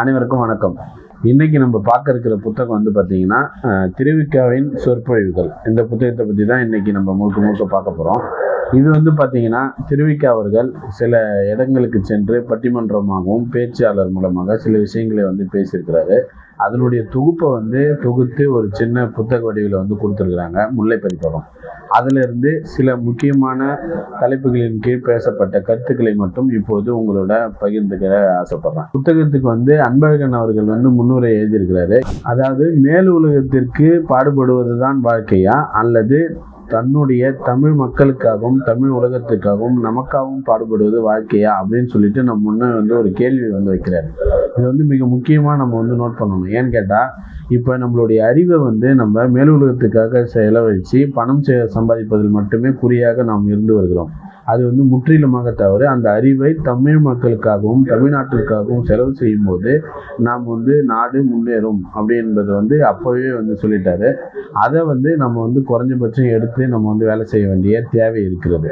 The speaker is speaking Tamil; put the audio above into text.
அனைவருக்கும் வணக்கம். இன்றைக்கி நம்ம பார்க்க இருக்கிற புத்தகம் வந்து பார்த்தீங்கன்னா திருவிக்காவின் சொற்பொழிவுகள். இந்த புத்தகத்தை பற்றி தான் இன்றைக்கி நம்ம முழுக்க முழுக்க பார்க்க போகிறோம் இது வந்து பார்த்தீங்கன்னா திருவிக்கா அவர்கள் சில இடங்களுக்கு சென்று பட்டிமன்றமாகவும் பேச்சாளர் மூலமாக சில விஷயங்களை வந்து பேசியிருக்கிறாரு. அதனுடைய தொகுப்பை வந்து தொகுத்து ஒரு சின்ன புத்தக வடிவில் வந்து கொடுத்துருக்குறாங்க முல்லை பதிப்பகம் அதிலிருந்து சில முக்கியமான தலைப்புகளின் கீழ் பேசப்பட்ட கருத்துக்களை மட்டும் இப்போது உங்களோட பகிர்ந்துக்க ஆசைப்படுறேன். புத்தகத்துக்கு வந்து அன்பழகன் அவர்கள் வந்து முன்னுரை எழுதியிருக்கிறாரு. அதாவது மேல் உலகத்திற்கு பாடுபடுவதுதான் வாழ்க்கையா அல்லது தன்னுடைய தமிழ் மக்களுக்காகவும் தமிழ் உலகத்துக்காகவும் நமக்காகவும் பாடுபடுவது வாழ்க்கையா அப்படின்னு சொல்லிட்டு நம்ம முன்னே வந்து ஒரு கேள்வி வந்து வைக்கிறாரு. இது வந்து மிக முக்கியமாக நம்ம வந்து நோட் பண்ணணும். ஏன்னு கேட்டால் இப்போ நம்மளுடைய அறிவை வந்து நம்ம மேல் உலகத்துக்காக செலவழித்து பணம் சம்பாதிப்பதில் மட்டுமே குறியாக நாம் இருந்து வருகிறோம். அது வந்து முற்றிலுமாக தவறு. அந்த அறிவை தமிழ் மக்களுக்காகவும் தமிழ்நாட்டிற்காகவும் செலவு செய்யும்போது நாம் வந்து நாடு முன்னேறும் அப்படி என்பது வந்து அப்போவே வந்து சொல்லிட்டாரு. அதை வந்து நம்ம வந்து குறைஞ்சபட்சம் எடுத்து நம்ம வந்து வேலை செய்ய வேண்டிய தேவை இருக்கிறது.